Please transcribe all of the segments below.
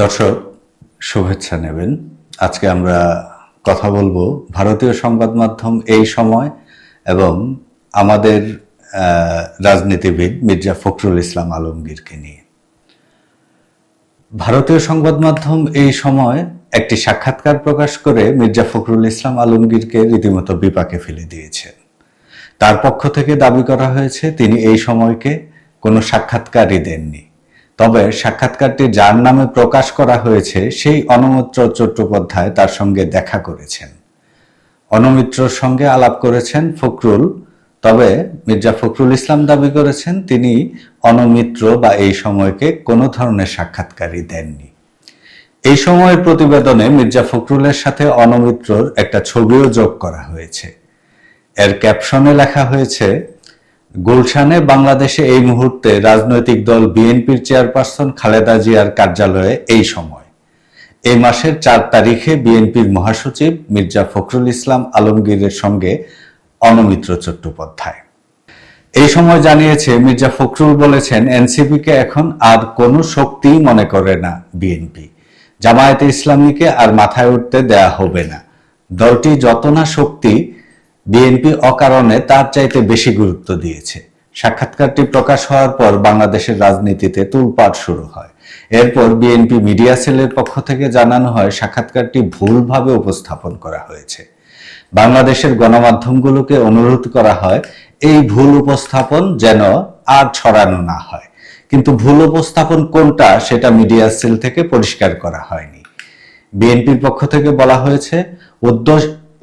দর্শক, শুভেচ্ছা নেবেন। আজকে আমরা কথা বলব ভারতীয় সংবাদ মাধ্যম এই সময় এবং আমাদের রাজনীতিবিদ মির্জা ফখরুল ইসলাম আলমগীরকে নিয়ে। ভারতীয় সংবাদ মাধ্যম এই সময় একটি সাক্ষাৎকার প্রকাশ করে মির্জা ফখরুল ইসলাম আলমগীরকে রীতিমতো বিপাকে ফেলে দিয়েছেন তার পক্ষ থেকে দাবি করা হয়েছে, তিনি এই সময়কে কোনো সাক্ষাৎকারই দেননি। তবে সাক্ষাৎকারটি যার নামে প্রকাশ করা হয়েছে, সেই অনমিত্র চট্টোপাধ্যায় তার সঙ্গে দেখা করেছেন। অনুমিত্রর সঙ্গে আলাপ করেছেন ফখরুল, তবে মির্জা ফখরুল ইসলাম দাবি করেছেন তিনি অনমিত্র বা এই সময়কে কোনো ধরনের সাক্ষাৎকারই দেননি। এই সময়ের প্রতিবেদনে মির্জা ফখরুলের সাথে অনমিত্রর একটা ছবিও যোগ করা হয়েছে। এর ক্যাপশনে লেখা হয়েছে গুলশানে বাংলাদেশে এই মুহূর্তে রাজনৈতিক দল বিএনপির চেয়ারপারসন খালেদা জিয়ার কার্যালয়ে এই সময়। এই মাসের চার তারিখে বিএনপির মহাসচিব মির্জা ফখরুল ইসলাম আলমগীরের সঙ্গে অনুমিত্র চট্টোপাধ্যায়। এই সময় জানিয়েছে, মির্জা ফখরুল বলেছেন, এনসিপিকে এখন আর কোনো শক্তি মনে করে না বিএনপি। জামায়াতে ইসলামীকে আর মাথায় উঠতে দেয়া হবে না। দলটি যত না শক্তি বিএনপি অকারণে তার চাইতে বেশি গুরুত্ব দিয়েছে। সাক্ষাৎকারটি প্রকাশ হওয়ার পর বাংলাদেশের রাজনীতিতে তুলপাট শুরু হয়। এরপর বিএনপি মিডিয়া সেলের পক্ষ থেকে জানানো হয়, সাক্ষাৎকারটি ভুলভাবে উপস্থাপন করা হয়েছে। বাংলাদেশের গণমাধ্যমগুলোকে অনুরোধ করা হয়, এই ভুল উপস্থাপন যেন আর ছড়ানো না হয়। কিন্তু ভুল উপস্থাপন কোনটা সেটা মিডিয়া সেল থেকে পরিষ্কার করা হয়নি। বিএনপির পক্ষ থেকে বলা হয়েছে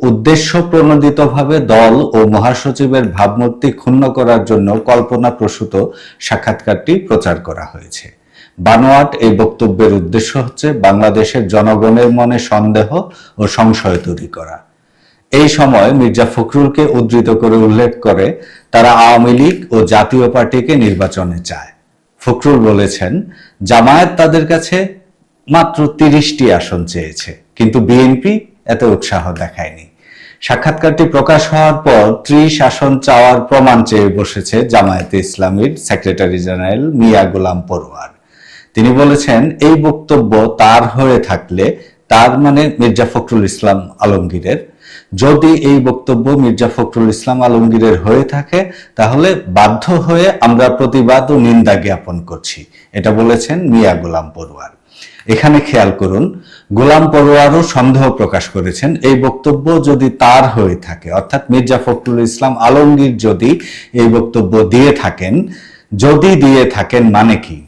উদ্দেশ্য প্রণোদিতভাবে দল ও মহাসচিবের ভাবমূর্তি ক্ষুণ্ণ করার জন্য কল্পনা প্রসূত সাক্ষাৎকারটি প্রচার করা হয়েছে। বানোয়াট এই বক্তব্যের উদ্দেশ্য হচ্ছে বাংলাদেশের জনগণের মনে সন্দেহ ও সংশয় তৈরি করা। এই সময় মির্জা ফখরুলকে উদ্ধৃত করে উল্লেখ করে, তারা আওয়ামী লীগ ও জাতীয় পার্টিকে নির্বাচনে চায়। ফখরুল বলেছেন, জামায়াত তাদের কাছে মাত্র তিরিশটি আসন চেয়েছে, কিন্তু বিএনপি এত উৎসাহ দেখায়নি। সাক্ষাৎকারটি প্রকাশ হওয়ার পর ত্রিশ আসন চাওয়ার প্রমাণ চেয়ে বসেছে জামায়াতে ইসলামীর সেক্রেটারি জেনারেল মিয়া গোলাম পরোয়ার। তিনি বলেছেন, এই বক্তব্য তার হয়ে থাকলে তার মানে মির্জা ফখরুল ইসলাম আলমগীরের। যদি এই বক্তব্য মির্জা ফখরুল ইসলাম আলমগীরের হয়ে থাকে, তাহলে বাধ্য হয়ে আমরা প্রতিবাদ ও নিন্দা জ্ঞাপন করছি। এটা বলেছেন মিয়া গোলাম পড়ুয়ার এখানে খেয়াল করুন, গোলাম পড়ুয়ারও সন্দেহ প্রকাশ করেছেন, এই বক্তব্য যদি তার হয়ে থাকে, অর্থাৎ মির্জা ফখরুল ইসলাম আলমগীর যদি এই বক্তব্য দিয়ে থাকেন, যদি দিয়ে থাকেন মানে কি?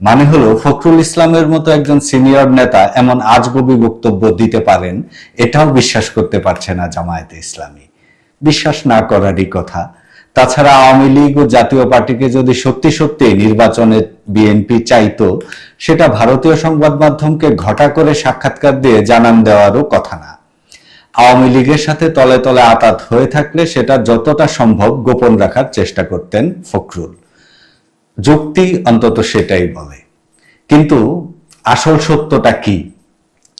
মানে হলো ফখরুল ইসলামের মতো একজন সিনিয়র নেতা এমন আজগবি বক্তব্য দিতে পারেন, এটাও বিশ্বাস করতে পারছে না জামায়াতে ইসলামী। বিশ্বাস না করারই কথা। তাছাড়া আওয়ামী লীগ ও জাতীয় পার্টিকে যদি সত্যি সত্যি নির্বাচনে বিএনপি চাইতো, সেটা ভারতীয় সংবাদ মাধ্যমকে ঘটা করে সাক্ষাৎকার দিয়ে জানান দেওয়ারও কথা না। আওয়ামী লীগের সাথে তলে তলে আতাত হয়ে থাকলে সেটা যতটা সম্ভব গোপন রাখার চেষ্টা করতেন ফখরুল। যুক্তি অন্তত সেটাই বলে। কিন্তু আসল সত্যটা কি?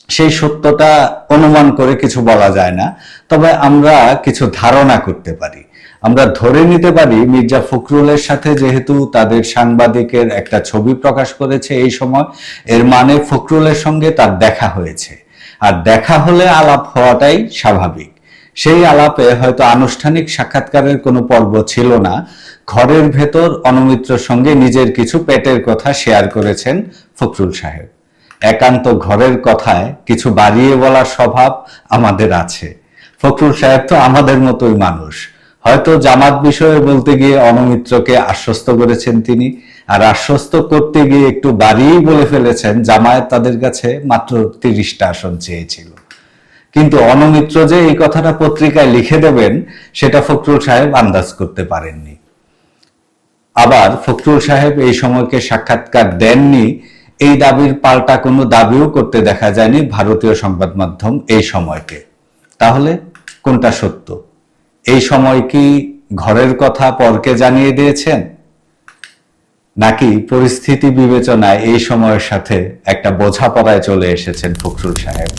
সেই সত্যটা অনুমান করে কিছু বলা যায় না, তবে আমরা কিছু ধারণা করতে পারি। আমরা ধরে নিতে পারি মির্জা ফখরুলের সাথে যেহেতু তাদের সাংবাদিকের একটা ছবি প্রকাশ করেছে এই সময়, এর মানে ফখরুলের সঙ্গে তার দেখা হয়েছে। আর দেখা হলে আলাপ হওয়াটাই স্বাভাবিক। সেই আলাপে হয়তো আনুষ্ঠানিক সাক্ষাৎকারের কোনো পর্ব ছিল না। ঘরের ভেতর অনুমিত্রর সঙ্গে নিজের কিছু পেটের কথা শেয়ার করেছেন ফখরুল সাহেব। একান্ত ঘরের কথায় কিছু বাড়িয়ে বলার স্বভাব আমাদের আছে। ফখরুল সাহেব তো আমাদের মতোই মানুষ। হয়তো জামাত বিষয়ে বলতে গিয়ে অনমিত্রকে আশ্বস্ত করেছেন তিনি, আর আশ্বস্ত করতে গিয়ে একটু বাড়িয়েই বলে ফেলেছেন, জামায়াত তাদের কাছে মাত্র তিরিশটা আসন চেয়েছিল। কিন্তু অনমিত্র যে এই কথাটা পত্রিকায় লিখে দেবেন, সেটা ফখরুল সাহেব আন্দাজ করতে পারেননি। আবার ফখরুল সাহেব এই সময়কে সাক্ষাৎকার দেননি, এই দাবির পাল্টা কোনো দাবিও করতে দেখা যায়নি ভারতীয় সংবাদ মাধ্যম এই সময়কে। তাহলে কোনটা সত্য? এই সময় কি ঘরের কথা পরকে জানিয়ে দিয়েছেন? নাকি পরিস্থিতি বিবেচনায় এই সময়ের সাথে একটা বোঝাপড়ায় চলে এসেছেন ফখরুল সাহেব?